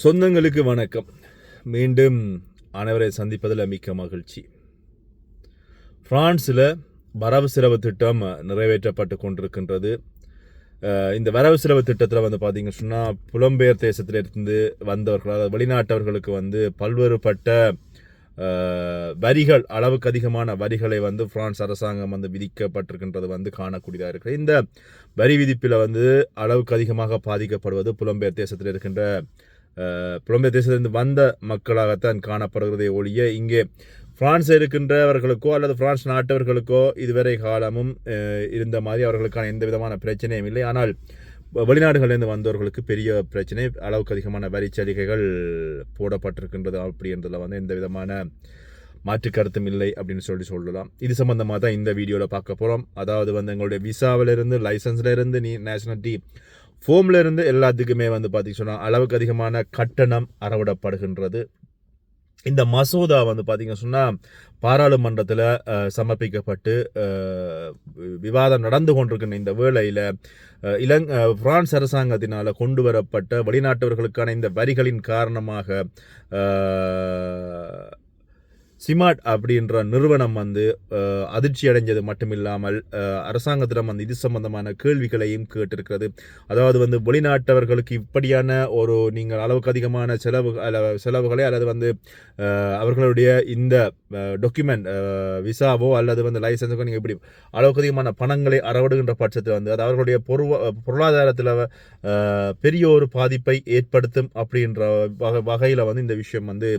சொந்தங்களுக்கு வணக்கம். மீண்டும் அனைவரை சந்திப்பதில் மிக்க மகிழ்ச்சி. பிரான்ஸில் வரவு செலவு திட்டம் நிறைவேற்றப்பட்டு கொண்டிருக்கின்றது. இந்த வரவு செலவு திட்டத்தில் வந்து பார்த்திங்க சொன்னால் புலம்பெயர் தேசத்திலிருந்து வந்தவர்கள் அதாவது வெளிநாட்டவர்களுக்கு வந்து பல்வேறுபட்ட வரிகள் அளவுக்கு அதிகமான வரிகளை வந்து பிரான்ஸ் அரசாங்கம் வந்து விதிக்கப்பட்டிருக்கின்றது வந்து காணக்கூடியதாக இருக்கிறது இந்த வரி விதிப்பில் வந்து அளவுக்கு அதிகமாக பாதிக்கப்படுவது புலம்பெயர் தேசத்தில் இருக்கின்ற புலம்பெயர் தேசத்திலிருந்து வந்த மக்களாகத்தான் காணப்படுகிறதே ஒழிய இங்கே பிரான்ஸ் இருக்கின்றவர்களுக்கோ அல்லது பிரான்ஸ் நாட்டவர்களுக்கோ இதுவரை காலமும் இருந்த மாதிரி அவர்களுக்கான எந்த விதமான பிரச்சனையும் இல்லை. ஆனால் வெளிநாடுகளிலிருந்து வந்தவர்களுக்கு பெரிய பிரச்சனை அளவுக்கு அதிகமான வரி சலுகைகள் போடப்பட்டிருக்கின்றது. அப்படின்றதுல வந்து எந்த விதமான மாற்று கருத்தும் இல்லை அப்படின்னு சொல்லி சொல்லலாம். இது சம்பந்தமாக தான் இந்த வீடியோவில் பார்க்க போகிறோம் அதாவது வந்து எங்களுடைய விசாவிலிருந்து லைசன்ஸ்லேருந்து நீ நேஷனாலிட்டி ஃபோம்ல இருந்து எல்லாத்துக்குமே வந்து பார்த்திங்க சொன்னால் அளவுக்கு அதிகமான கட்டணம் அறவிடப்படுகின்றது. இந்த மசோதா வந்து பார்த்திங்க சொன்னால் பாராளுமன்றத்தில் சமர்ப்பிக்கப்பட்டு வி- விவாதம் நடந்து கொண்டிருக்கின்ற இந்த வேளையில் இலங் பிரான்ஸ் அரசாங்கத்தினால் கொண்டு வரப்பட்ட வெளிநாட்டவர்களுக்கான இந்த வரிகளின் காரணமாக சிமாட் அப்படின்ற நிறுவனம் வந்து அதிர்ச்சி அடைஞ்சது மட்டுமில்லாமல் அரசாங்கத்திடம் வந்து இது சம்பந்தமான கேள்விகளையும் கேட்டிருக்கிறது. அதாவது வந்து வெளிநாட்டவர்களுக்கு இப்படியான ஒரு நீங்கள் அளவுக்கு அதிகமான செலவு அல்ல செலவுகளை அல்லது வந்து அவர்களுடைய இந்த டாக்குமெண்ட் விசாவோ அல்லது வந்து லைசன்ஸுக்கோ நீங்கள் இப்படி அளவுக்கு அதிகமான பணங்களை அறவிடுகின்ற பட்சத்தில் வந்து அது அவர்களுடைய பொருவ பொருளாதாரத்தில் பெரிய ஒரு பாதிப்பை ஏற்படுத்தும் அப்படின்ற வகையில் வந்து இந்த விஷயம் வந்து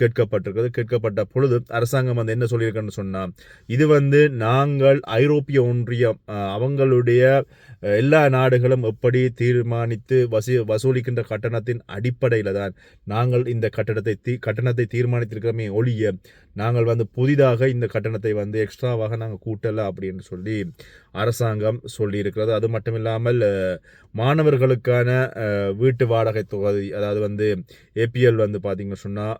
கேட்கப்பட்டிருக்கிறது. கேட்கப்பட்ட பொழுது அரசாங்கம் வந்து என்ன சொல்லியிருக்குன்னு சொன்னால் இது வந்து நாங்கள் ஐரோப்பிய ஒன்றியம் அவங்களுடைய எல்லா நாடுகளும் எப்படி தீர்மானித்து வசூ வசூலிக்கின்ற கட்டணத்தின் அடிப்படையில் தான் நாங்கள் இந்த கட்டணத்தை தீ கட்டணத்தை தீர்மானித்திருக்கிறோமே ஒழிய நாங்கள் வந்து புதிதாக இந்த கட்டணத்தை வந்து எக்ஸ்ட்ராவாக நாங்கள் கூட்டலை அப்படின்னு சொல்லி அரசாங்கம் சொல்லியிருக்கிறது. அது மட்டும் இல்லாமல் மாணவர்களுக்கான வீட்டு வாடகை தொகை அதாவது வந்து ஏபிஎல் வந்து பார்த்திங்கன்னு சொன்னால்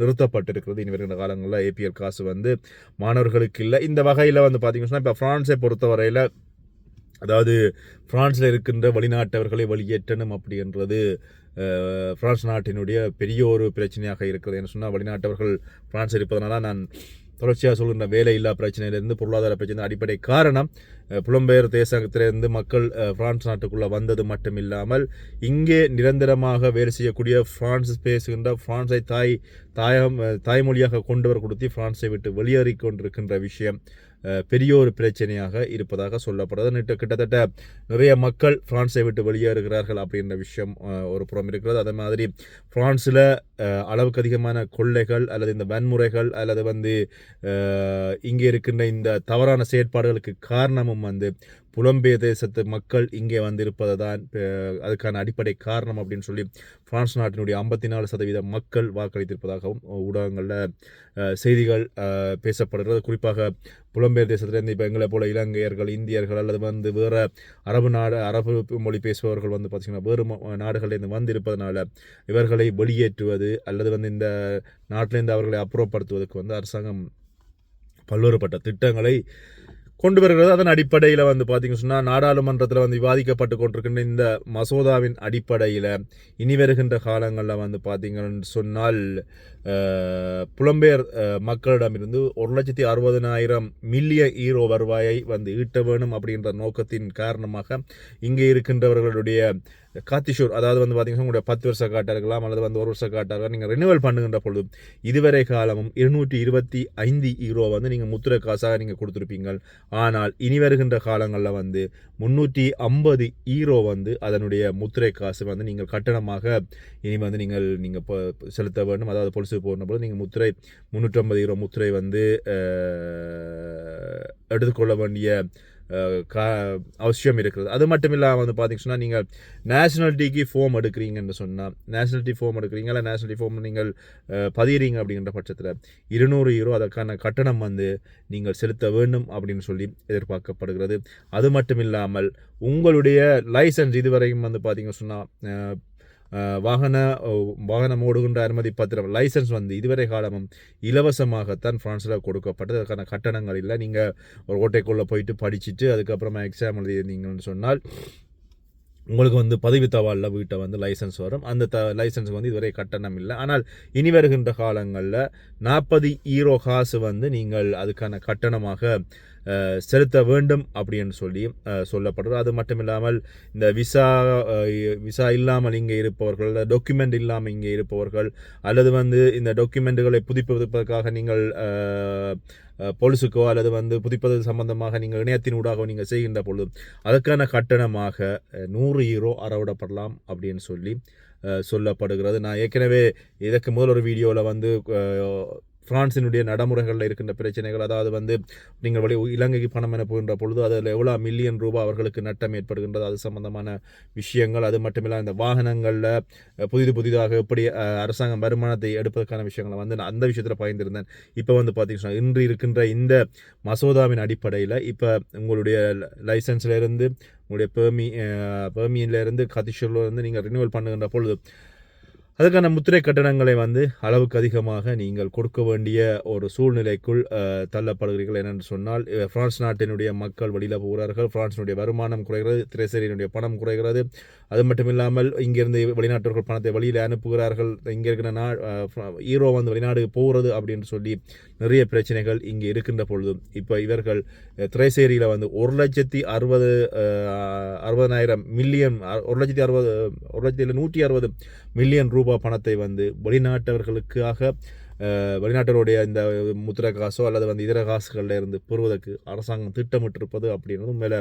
நிறுத்தப்பட்டிருக்கிறது. இனி வருகின்ற காலங்களில் ஏபிஎல் காசு வந்து மாணவர்களுக்கு இல்லை. இந்த வகையில் வந்து பார்த்திங்கன்னு சொன்னால் இப்போ ஃப்ரான்ஸை பொறுத்தவரையில் அதாவது பிரான்ஸில் இருக்கின்ற வெளிநாட்டவர்களை வெளியேற்றணும் அப்படின்றது ஃப்ரான்ஸ் பிரான்ஸ் நாட்டினுடைய பெரிய ஒரு பிரச்சனையாக இருக்கிறது. என்று சொன்னால் வெளிநாட்டவர்கள் பிரான்ஸ் இருப்பதனால நான் தொடர்ச்சியாக சொல்கின்ற வேலையில்லா பிரச்சனையிலிருந்து பொருளாதார பிரச்சனை அடிப்படை காரணம் புலம்பெயர் தேசத்திலிருந்து மக்கள் பிரான்ஸ் நாட்டுக்குள்ளே வந்தது மட்டும் இல்லாமல் இங்கே நிரந்தரமாக வேலை செய்யக்கூடிய பிரான்ஸ் பேசுகின்ற பிரான்ஸை தாய் தாயகம் தாய்மொழியாக கொண்டு வர கொடுத்து பிரான்ஸை விட்டு வெளியேறி கொண்டிருக்கின்ற விஷயம். பெரிய ஒரு பிரச்சனையாக இருப்பதாக சொல்லப்படுறது கிட்டத்தட்ட நிறைய மக்கள் பிரான்ஸை விட்டு வெளியேறுகிறார்கள் அப்படின்ற விஷயம் ஒரு புறம் இருக்கிறது. அதே மாதிரி பிரான்ஸில் அளவுக்கு அதிகமான கொள்ளைகள் அல்லது இந்த வன்முறைகள் அல்லது வந்து இங்கே இருக்கின்ற இந்த தவறான செயற்பாடுகளுக்கு காரணமும் வந்து புலம்பெயர் தேசத்து மக்கள் இங்கே வந்திருப்பது தான் அதுக்கான அடிப்படை காரணம் அப்படின்னு சொல்லி பிரான்ஸ் நாட்டினுடைய ஐம்பத்தி நாலு சதவீத மக்கள் வாக்களித்திருப்பதாகவும் ஊடகங்களில் செய்திகள் பேசப்படுகிறது. குறிப்பாக புலம்பெயர் தேசத்திலிருந்து இப்போ எங்களை போல இலங்கையர்கள் இந்தியர்கள் அல்லது வந்து வேறு அரபு நாடு அரபு மொழி பேசுபவர்கள் வந்து பார்த்திங்கன்னா வேறு ம- நாடுகளிலிருந்து வந்திருப்பதனால இவர்களை வெளியேற்றுவது அல்லது வந்து இந்த நாட்டிலிருந்து அவர்களை அப்புறப்படுத்துவதற்கு வந்து அரசாங்கம் பல்வேறுபட்ட திட்டங்களை கொண்டு வருகிறது. அதன் அடிப்படையில் வந்து பார்த்திங்க சொன்னால் நாடாளுமன்றத்தில் வந்து விவாதிக்கப்பட்டு கொண்டிருக்கின்ற இந்த மசோதாவின் அடிப்படையில் இனி வருகின்ற காலங்களில் வந்து பார்த்திங்கன்னு சொன்னால் புலம்பெயர் மக்களிடமிருந்து ஒரு லட்சத்தி அறுபதனாயிரம் மில்லியன் ஈரோ வருவாயை வந்து ஈட்ட வேணும் அப்படின்ற நோக்கத்தின் காரணமாக இங்கே இருக்கின்றவர்களுடைய காத்திஷூர் அதாவது வந்து பார்த்தீங்கன்னா உங்களுடைய பத்து வருஷ காட்டாக இருக்கலாம் அல்லது வந்து ஒரு வருஷ காட்டாக இருக்கலாம் நீங்கள் ரெனிவல் பண்ணுகின்ற பொழுது இதுவரை காலமும் இருநூற்றி இருபத்தி ஐந்து ஈரோ வந்து நீங்கள் முத்திரை காசாக நீங்கள் கொடுத்துருப்பீங்கள். ஆனால் இனி வருகின்ற காலங்களில் வந்து முந்நூற்றி ஐம்பது ஈரோ வந்து அதனுடைய முத்திரை காசு வந்து நீங்கள் கட்டணமாக இனி வந்து நீங்கள் நீங்கள் இப்போ செலுத்த வேண்டும். அதாவது பொலிசு போன போது நீங்கள் முத்திரை முந்நூற்றம்பது ஈரோ முத்திரை வந்து எடுத்துக்கொள்ள வேண்டிய அவசியம் இருக்கிறது. அது மட்டும் இல்லாமல் வந்து பார்த்தீங்கன்னா நீங்கள் நேஷனாலிட்டிக்கு ஃபார்ம் எடுக்கிறீங்கன்னு சொன்னால் நேஷனாலிட்டி ஃபார்ம் எடுக்கிறீங்க இல்லை நேஷனாலிட்டி ஃபார்ம் நீங்கள் பதிகிறீங்க பதியிறீங்க அப்படிங்கிற பட்சத்தில் இருநூறு யூரோ அதற்கான கட்டணம் வந்து நீங்கள் செலுத்த வேண்டும் அப்படின்னு சொல்லி எதிர்பார்க்கப்படுகிறது. அது மட்டும் இல்லாமல் உங்களுடைய லைசன்ஸ் இதுவரையும் வந்து பார்த்தீங்க சொன்னால் வாகன வாகனம் ஓடுகின்ற அனுமதி பத்திரம் லைசன்ஸ் வந்து இதுவரை காலமும் இலவசமாகத்தான் ஃப்ரான்ஸில் கொடுக்கப்பட்டது. அதுக்கான கட்டணங்கள் இல்லை. நீங்கள் ஒரு ஓட்டைக்குள்ளே போயிட்டு படிச்சுட்டு அதுக்கப்புறமா எக்ஸாம் எழுதியிருந்தீங்கன்னு சொன்னால் உங்களுக்கு வந்து பதவி தவாலில் வீட்டை வந்து லைசன்ஸ் வரும். அந்த த லைசன்ஸுக்கு வந்து இதுவரை கட்டணம் இல்லை. ஆனால் இனி வருகின்ற காலங்களில் நாற்பது ஈரோ காசு வந்து நீங்கள் அதுக்கான கட்டணமாக செலுத்த வேண்டும் அப்படின்னு சொல்லி சொல்லப்படுறது. அது மட்டும் இல்லாமல் இந்த விசா விசா இல்லாமல் இங்கே இருப்பவர்கள் டாக்குமெண்ட் இல்லாமல் இங்கே இருப்பவர்கள் அல்லது வந்து இந்த டாக்குமெண்ட்டுகளை புதுப்பிப்பதற்காக நீங்கள் போலீஸுக்கோ அல்லது வந்து புதுப்பது சம்பந்தமாக நீங்கள் இணையத்தின் ஊடாக நீங்கள் செய்கின்ற பொழுது அதற்கான கட்டணமாக நூறு ஈரோ அறவிடப்படலாம் அப்படின்னு சொல்லி சொல்லப்படுகிறது. நான் ஏற்கனவே இதற்கு முதல் ஒரு வீடியோவில் வந்து பிரான்சினுடைய நடைமுறைகளில் இருக்கின்ற பிரச்சனைகள் அதாவது வந்து நீங்கள் வழி இலங்கைக்கு பணம் என போகின்ற பொழுது அதில் எவ்வளோ மில்லியன் ரூபாய் அவர்களுக்கு நட்டம் ஏற்படுகின்றது அது சம்பந்தமான விஷயங்கள் அது மட்டுமில்ல இந்த வாகனங்களில் புதிது புதிதாக எப்படி அரசாங்கம் வருமானத்தை எடுப்பதற்கான விஷயங்களை வந்து நான் அந்த விஷயத்தில் பயந்திருந்தேன் இப்போ வந்து பார்த்தீங்கன்னா இன்று இருக்கின்ற இந்த மசோதாவின் அடிப்படையில் இப்போ உங்களுடைய லைசன்ஸ்லேருந்து உங்களுடைய பெர்மி பெர்மியில இருந்து நீங்கள் ரினியூவல் பண்ணுகின்ற பொழுது அதுக்கான முத்திரை கட்டணங்களை வந்து அளவுக்கு அதிகமாக நீங்கள் கொடுக்க வேண்டிய ஒரு சூழ்நிலைக்குள் தள்ளப்படுகிறீர்கள் என்னென்று சொன்னால் பிரான்ஸ் நாட்டினுடைய மக்கள் வெளியில் போகிறார்கள் பிரான்ஸினுடைய வருமானம் குறைகிறது திரைசரியினுடைய பணம் குறைகிறது. அது மட்டும் இல்லாமல் இங்கிருந்து வெளிநாட்டவர்கள் பணத்தை வெளியில் அனுப்புகிறார்கள். இங்கே இருக்கிற நா ஈரோ வந்து வெளிநாடு போகிறது அப்படின்னு சொல்லி நிறைய பிரச்சனைகள் இங்கே இருக்கின்ற பொழுதும் இப்போ இவர்கள் திரைசேரியில் வந்து ஒரு லட்சத்தி அறுபது அறுபதனாயிரம் மில்லியன் ஒரு லட்சத்தி அறுபது ஒரு லட்சத்தி நூற்றி அறுபது மில்லியன் ரூபாய் பணத்தை வந்து வெளிநாட்டவர்களுக்காக வெளிநாட்டருடைய வெளிநாட்டவருடைய இந்த முத்திரை காசோ அல்லது வந்து இதர காசுகளில் இருந்து பெறுவதற்கு அரசாங்கம் திட்டமிட்டிருப்பது அப்படின்றது மேலே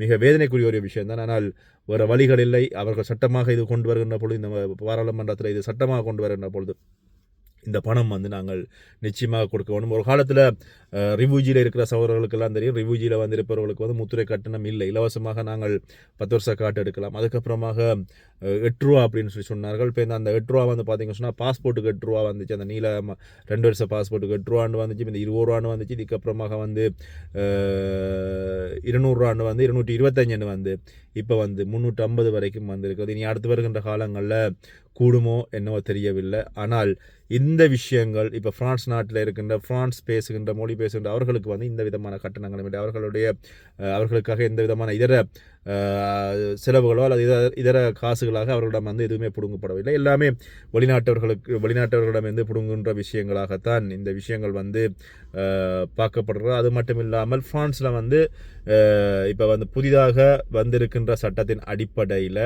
மிக வேதனைக்குரிய ஒரு விஷயம் தான் ஆனால் வேறு வழிகள் இல்லை. அவர்கள் சட்டமாக இது கொண்டு வருகின்ற பொழுது இந்த பாராளுமன்றத்தில் இது சட்டமாக கொண்டு வருகின்ற பொழுது இந்த பணம் வந்து நாங்கள் நிச்சயமாக கொடுக்க வேண்டும். ஒரு காலத்தில் ரிவ்யூஜியில் இருக்கிற சகோதரர்களுக்கெல்லாம் தெரியும். ரிவ்யூஜியில் வந்து இருப்பவர்களுக்கு வந்து முத்துரை கட்டணம் இல்லை. இலவசமாக நாங்கள் பத்து வருஷ காட்டு எடுக்கலாம். அதுக்கப்புறமாக எட்டு ரூபா அப்படின்னு சொல்லி சொன்னார்கள். இப்போ இந்த அந்த எட்டு ரூபா வந்து பார்த்தீங்கன்னு சொன்னால் பாஸ்போர்ட்டுக்கு எட்டு ரூபா வந்துச்சு. அந்த நீல ரெண்டு வருஷம் பாஸ்போர்ட்டுக்கு எட்டு ரூபான்னு வந்துச்சு. இந்த இருபது ரூபான்னு வந்துச்சு. இதுக்கப்புறமாக வந்து இருநூறுரூவான்னு இருநூறுவான்னு வந்து இருநூற்றி இருபத்தஞ்சுன்னு வந்து இப்போ வந்து முந்நூற்றம்பது வரைக்கும் வந்திருக்குது. இனி அடுத்து வருகின்ற காலங்களில் கூடுமோ என்னவோ தெரியவில்லை. ஆனால் இந்த விஷயங்கள் இப்போ பிரான்ஸ் நாட்டில் இருக்கின்ற பிரான்ஸ் பேசுகின்ற மொழி பேசுகின்ற அவர்களுக்கு வந்து இந்த விதமான கட்டணங்களும் இல்லை. அவர்களுடைய அவர்களுக்காக எந்த விதமான இதர செலவுகளோ அல்லது இதர இதர காசுகளாக அவர்களிடம் வந்து எதுவுமே பிடுங்கப்படவில்லை. எல்லாமே வெளிநாட்டவர்களுக்கு வெளிநாட்டவர்களிடம் இருந்து பிடுங்குகின்ற விஷயங்களாகத்தான் இந்த விஷயங்கள் வந்து அஹ், பார்க்கப்படுறது அது மட்டும் இல்லாமல் ஃப்ரான்ஸில் வந்து இப்போ வந்து புதிதாக வந்திருக்கின்ற சட்டத்தின் அடிப்படையில்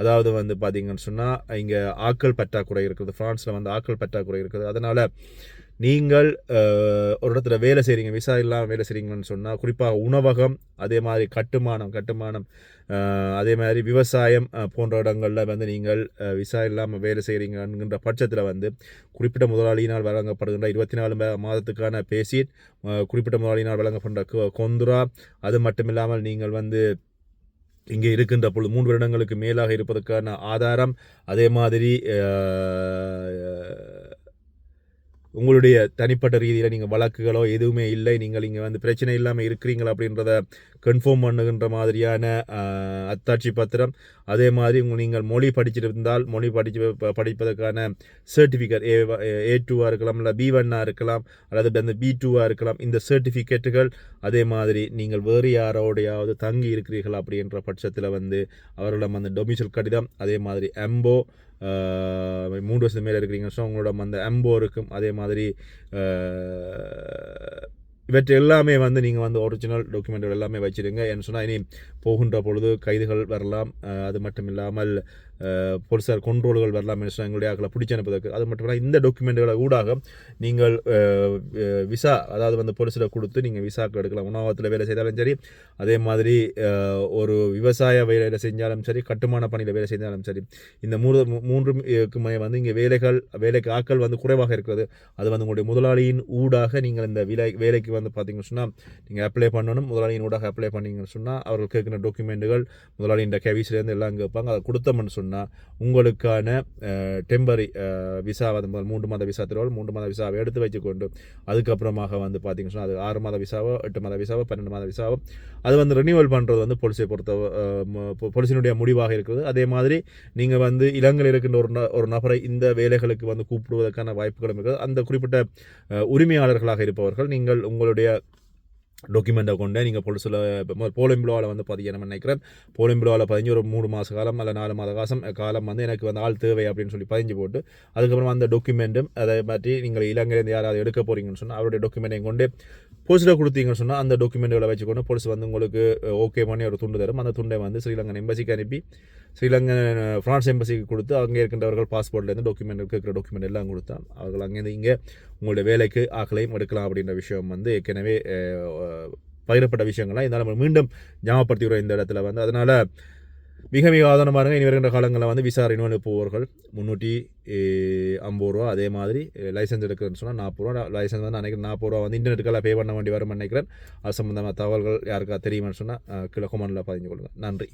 அதாவது வந்து பார்த்தீங்கன்னு சொன்னால் இங்கே ஆக்கள் பற்றாக்குறை இருக்குது. ஃப்ரான்ஸில் வந்து ஆக்கள் பற்றாக்குறை இருக்குது. அதனால் நீங்கள் ஒரு இடத்துல வேலை செய்கிறீங்க விசா இல்லாமல் வேலை செய்கிறீங்கன்னு சொன்னால் குறிப்பாக உணவகம் அதே மாதிரி கட்டுமானம் கட்டுமானம் அதே மாதிரி விவசாயம் போன்ற இடங்களில் வந்து நீங்கள் விசா இல்லாமல் வேலை செய்கிறீங்கன்ற பட்சத்தில் வந்து குறிப்பிட்ட முதலாளியினால் வழங்கப்படுகின்ற இருபத்தி நாலு மாதத்துக்கான பேசிட் குறிப்பிட்ட முதலாளியினால் வழங்கப்படுற கொ- கொந்துரா அது மட்டும் இல்லாமல் நீங்கள் வந்து இங்கே இருக்கின்ற பொழுது மூன்று வருடங்களுக்கு மேலாக இருப்பதற்கான ஆதாரம் அதே மாதிரி உங்களுடைய தனிப்பட்ட ரீதியில் நீங்கள் வழக்குகளோ எதுவுமே இல்லை நீங்கள் இங்கே வந்து பிரச்சனை இல்லாமல் இருக்கிறீங்களா அப்படின்றத கன்ஃபார்ம் பண்ணுகின்ற மாதிரியான அத்தாட்சி பத்திரம். அதே மாதிரி உங்கள் நீங்கள் மொழி படிச்சிருந்தால் மொழி படிச்சு படிப்பதற்கான சர்டிஃபிகேட் ஏ ஏ டூவாக இருக்கலாம் இல்லை பி ஒன்னாக இருக்கலாம் அல்லது அந்த பி டூவாக இருக்கலாம் இந்த சர்டிஃபிகேட்டுகள் அதே மாதிரி நீங்கள் வேறு யாரோடையாவது தங்கி இருக்கிறீர்கள் அப்படின்ற பட்சத்தில் வந்து அவர்களிடம் அந்த டொமிசல் கடிதம் அதே மாதிரி எம்போ மூன்று வருஷத்து மேலே இருக்கிறீங்க. ஸோ உங்களோட அந்த எம்போ இருக்கும். அதே மாதிரி இவற்றை எல்லாமே வந்து நீங்கள் வந்து ஒரிஜினல் டாக்குமெண்ட் எல்லாமே வச்சுருங்க. என்ன சொன்னால் இனி போகின்ற பொழுது கைதுகள் வரலாம். அது மட்டும் இல்லாமல் போலீஸார் கொண்டோல்கள் வரலாம் என்று எங்களுடைய ஆக்களை பிடிச்சி அனுப்புவதற்கு. அது மட்டும் இல்லாமல் இந்த டாக்குமெண்ட்டுகளை ஊடாக நீங்கள் விசா அதாவது வந்து போலீஸில் கொடுத்து நீங்கள் விசாக்கள் எடுக்கலாம். உணவகத்தில் வேலை செய்தாலும் சரி அதே மாதிரி ஒரு விவசாய வேலையில் செஞ்சாலும் சரி கட்டுமான பணியில் வேலை செஞ்சாலும் சரி இந்த மூன்று மூன்றும் வந்து இங்கே வேலைகள் வேலைக்கு ஆக்கள் வந்து குறைவாக இருக்கிறது. அது வந்து உங்களுடைய முதலாளியின் ஊடாக நீங்கள் இந்த விலை வேலைக்கு வந்து பார்த்தீங்கன்னு சொன்னால் நீங்கள் அப்ளை பண்ணணும். முதலாளியின் ஊடாக அப்ளை பண்ணீங்கன்னு சொன்னால் அவர்கள் கேட்குற டாக்குமெண்ட்டுகள் முதலாளியின் கேவிஸ்லேருந்து எல்லாம் கேட்பாங்க. அதை கொடுத்தோம்னு சொன்னால் உங்களுக்கான டெம்பரரி விசா வந்து மூன்று மாத விசா திருவாள் மூன்று மாத விசாவை எடுத்து வச்சுக்கொண்டு அதுக்கப்புறமாக வந்து பார்த்தீங்கன்னு சொன்னால் அது ஆறு மாத விசாவோ எட்டு மாத விசாவோ பன்னெண்டு மாத விசாவோ அது வந்து ரினியூவல் பண்ணுறது வந்து பொலிசியை பொறுத்த பொலிசினுடைய முடிவாக இருக்குது அதே மாதிரி நீங்கள் வந்து இலங்கையில் இருக்கின்ற ஒரு ந- ஒரு நபரை இந்த வேலைகளுக்கு வந்து கூப்பிடுவதற்கான வாய்ப்புகளும் இருக்குது. அந்த குறிப்பிட்ட உரிமையாளர்களாக இருப்பவர்கள் நீங்கள் உங்களுடைய டாக்குமெண்ட்டை கொண்டு நீங்கள் பொலிசில் போலிம்பிளோவில் வந்து பார்த்தீங்கன்னா நினைக்கிறேன். போலிம்பிளோவில் பதிஞ்சு ஒரு மூணு மாத காலம் அல்ல நாலு மாத காசம் காலம் வந்து எனக்கு வந்து ஆள் தேவை அப்படின்னு சொல்லி பதிஞ்சு போட்டு அதுக்கப்புறம் அந்த டாக்குமெண்ட்டும் அதை பற்றி நீங்கள் இலங்கையிலேருந்து யாராவது எடுக்க போகிறீங்கன்னு சொன்னால் அவருடைய டாக்குமெண்ட்டையும் கொண்டு போலீஸில் கொடுத்தீங்கன்னு சொன்னால் அந்த டாக்குமெண்ட்டுகளை வச்சுக்கொண்டு போலீஸ் வந்து உங்களுக்கு ஓகே பண்ணி ஒரு துண்டு தரும். அந்த துண்டை வந்து ஸ்ரீலங்கன் எம்பசிக்கு அனுப்பி ஸ்ரீலங்கன் ஃப்ரான்ஸ் எம்பசிக்கு கொடுத்து அங்கே இருக்கின்றவர்கள் பாஸ்போர்ட்லேருந்து டாக்குமெண்ட் இருக்கிற டாக்குமெண்ட் எல்லாம் கொடுத்தா அவர்கள் அங்கேருந்து இங்கே உங்களுடைய வேலைக்கு ஆக்களையும் எடுக்கலாம் அப்படின்ற விஷயம் வந்து ஏற்கனவே பகிரப்பட்ட விஷயங்கள்லாம். இருந்தாலும் நம்ம மீண்டும் ஞாபகப்படுத்திக்கிறோம் இந்த இடத்துல வந்து அதனால் மிக மிக ஆதாரமாக இருங்க இனி வருகின்ற காலங்களில் வந்து விசா ரினுவல் போவர்கள் முந்நூற்றி ஐம்பது ரூபா அதே மாதிரி லைசன்ஸ் எடுக்கிறதுன்னு சொன்னால் நாற்பது ரூபா. லைசன்ஸ் வந்து நினைக்கிறேன் நாற்பது ரூபா வந்து இன்டர்நெட்டுக்கெல்லாம் பே பண்ண வேண்டி வரும்னு நினைக்கிறேன். அது சம்மந்தமாக தகவல்கள் யாருக்கா தெரியுமான்னு சொன்னால் கீழே கொமெண்டில் பதிஞ்சு கொள்ளுங்கள் நன்றி.